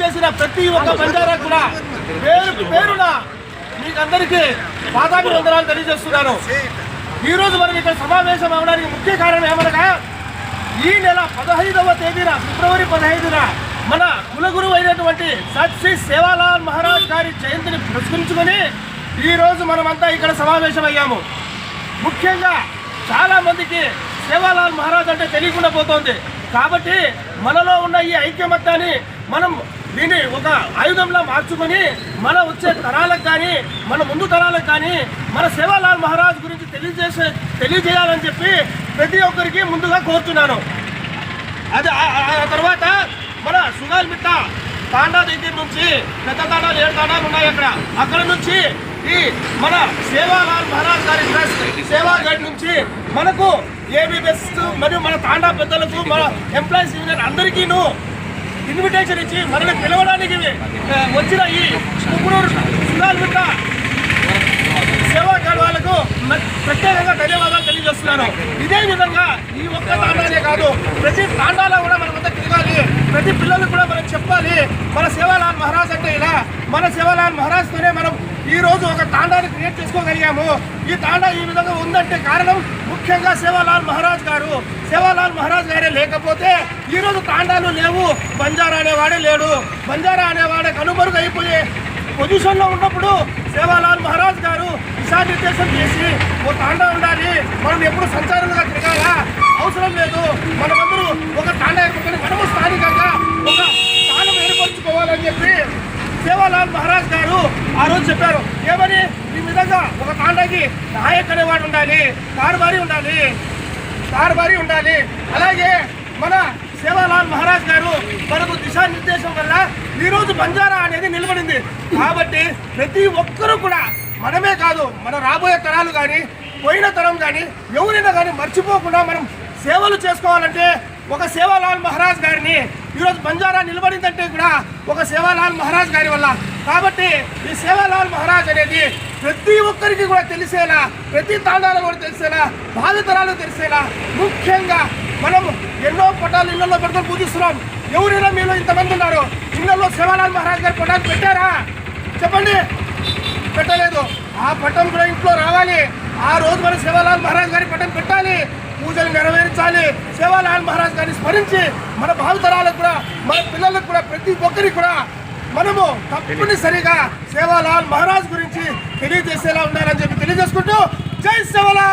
చేసిన ప్రతి ఒక్క బంజారా కూడా పేరు పేరున మీకందరికీ పాదాభివందనాలు తెలియజేస్తున్నాను. ఈ రోజు మనం ఇక్కడ సమావేశం అవడానికి ముఖ్య కారణం ఏమనగా ఈ నెల పదహైదవ తేదీన ఫిబ్రవరి పదహైదున మన కులగురు అయినటువంటి సత్ శ్రీ సేవాలాల్ మహారాజ్ గారి జయంతిని పురస్కరించుకొని ఈ రోజు మనమంతా ఇక్కడ సమావేశమయ్యాము ముఖ్యంగా చాలా మందికి సేవాలాల్ మహారాజ్ అంటే తెలియకుండా పోతోంది. కాబట్టి మనలో ఉన్న ఈ ఐక్యమత్యాన్ని మనం దీన్ని ఒక ఆయుధంలా మార్చుకొని మన వచ్చే తరాలకు కానీ మన ముందు తరాలకు కానీ మన సేవాలాల్ మహారాజ్ గురించి తెలియజేసే తెలియజేయాలని చెప్పి ప్రతి ఒక్కరికి ముందుగా కోరుతున్నాను. అది ఆ- తర్వాత మన సుగాల్ మిట్ట తాండా దగ్గర నుంచి పెద్ద తాండాలు ఏడు తాండాలు ఉన్నాయి అక్కడ. అక్కడ నుంచి ఈ మన సేవాలాల్ మహారాజ్ గారి ట్రస్ట్ సేవా గైడ్ నుంచి మనకు ఏబీ బెస్ట్ మరియు మన తాండా పెద్దలకు మన ఎంప్లాయీస్ యూనియన్ అందరికీను ఇన్విటేషన్ ఇచ్చి మనల్ని పిలవడానికి వచ్చిన ఈ కుకునూరు సుధాల్బిట్ట సేవా గడవాలకు వాళ్ళకు ప్రత్యేకంగా ధన్యవాదాలు తెలియజేస్తున్నాను. ఇదే విధంగా ఈ ఒక్క తాండానే కాదు ప్రతి తాండాలో కూడా మనం అంతా తిరగాలి. ప్రతి పిల్లలకు కూడా మనం చెప్పాలి. మన సేవాలాల్ మహారాజ్ అంటే ఇలా. మన సేవాలాల్ మహారాజ్తోనే మనం ఈరోజు ఒక తాండాని క్రియేట్ చేసుకోగలిగాము. ఈ తాండా ఈ విధంగా ఉందంటే కారణం ముఖ్యంగా సేవాలాల్ మహారాజ్ గారు. సేవాలాల్ మహారాజ్ గారే లేకపోతే ఈ రోజు తాండాలు లేవు. బంజారా అనేవాడే లేడు. బంజారా అనేవాడే కనుమరుగైపోయే పొజిషన్లో ఉన్నప్పుడు సేవాలాల్ మహారాజ్ గారు దిశానిర్దేశం చేసి ఓ తాండా ఉండాలి. మనం ఎప్పుడు సంచారంగా తిరగాలా అవసరం లేదు మనమందరూ ఒక తాండా ఏర్పడుకొని మనము స్థానికంగా ఒక స్థానం ఏర్పరచుకోవాలని చెప్పి సేవాలాల్ మహారాజ్ గారు ఆ రోజు చెప్పారు ఏమని? ఈ విధంగా ఒక తాండాకి నాయక్ అనేవాడు ఉండాలి కార్బారి ఉండాలి కార్బారి ఉండాలి. అలాగే మన సేవాలాల్ మహారాజ్ గారు మనకు దిశానిర్దేశం వల్ల ఈరోజు బంజారా అనేది నిలబడింది. కాబట్టి ప్రతి ఒక్కరూ కూడా మనమే కాదు మన రాబోయే తరాలు కానీ పోయిన తరం కానీ ఎవరైనా కానీ మర్చిపోకుండా మనం సేవలు చేసుకోవాలంటే ఒక సేవాలాల్ మహారాజ్ గారిని ఈరోజు బంజారా నిలబడిందంటే కూడా ఒక సేవాలాల్ మహారాజ్ గారి వల్ల. కాబట్టి ఈ సేవాలాల్ మహారాజ్ అనేది ప్రతి ఒక్కరికి కూడా తెలిసేలా ప్రతి తాండాలో కూడా తెలిసేలా బాధితరాలు తెలిసేలా ముఖ్యంగా మనం ఎన్నో పటాలు ఇళ్ళలో పెట్టుకొని పూజిస్తున్నాం. ఎవరైనా మీలో ఇంతమంది ఉన్నారు ఇళ్ళలో సేవాలాల్ మహారాజ్ గారి పటాలు పెట్టారా? చెప్పండి. పెట్టలేదు. ఆ పటం కూడా ఇంట్లో రావాలి. ఆ రోజు మనం సేవాలాల్ మహారాజ్ గారి పట్టం పెట్టాలి. పూజలు నెరవేర్చాలి. సేవాలాల్ మహారాజ్ గారిని స్మరించి మన భావితరాలకు కూడా మన పిల్లలకు కూడా ప్రతి ఒక్కరికి కూడా మనము తప్పనిసరిగా సేవాలాల్ మహారాజ్ గురించి తెలియజేసేలా ఉండాలని చెప్పి తెలియజేసుకుంటూ జై సేవలా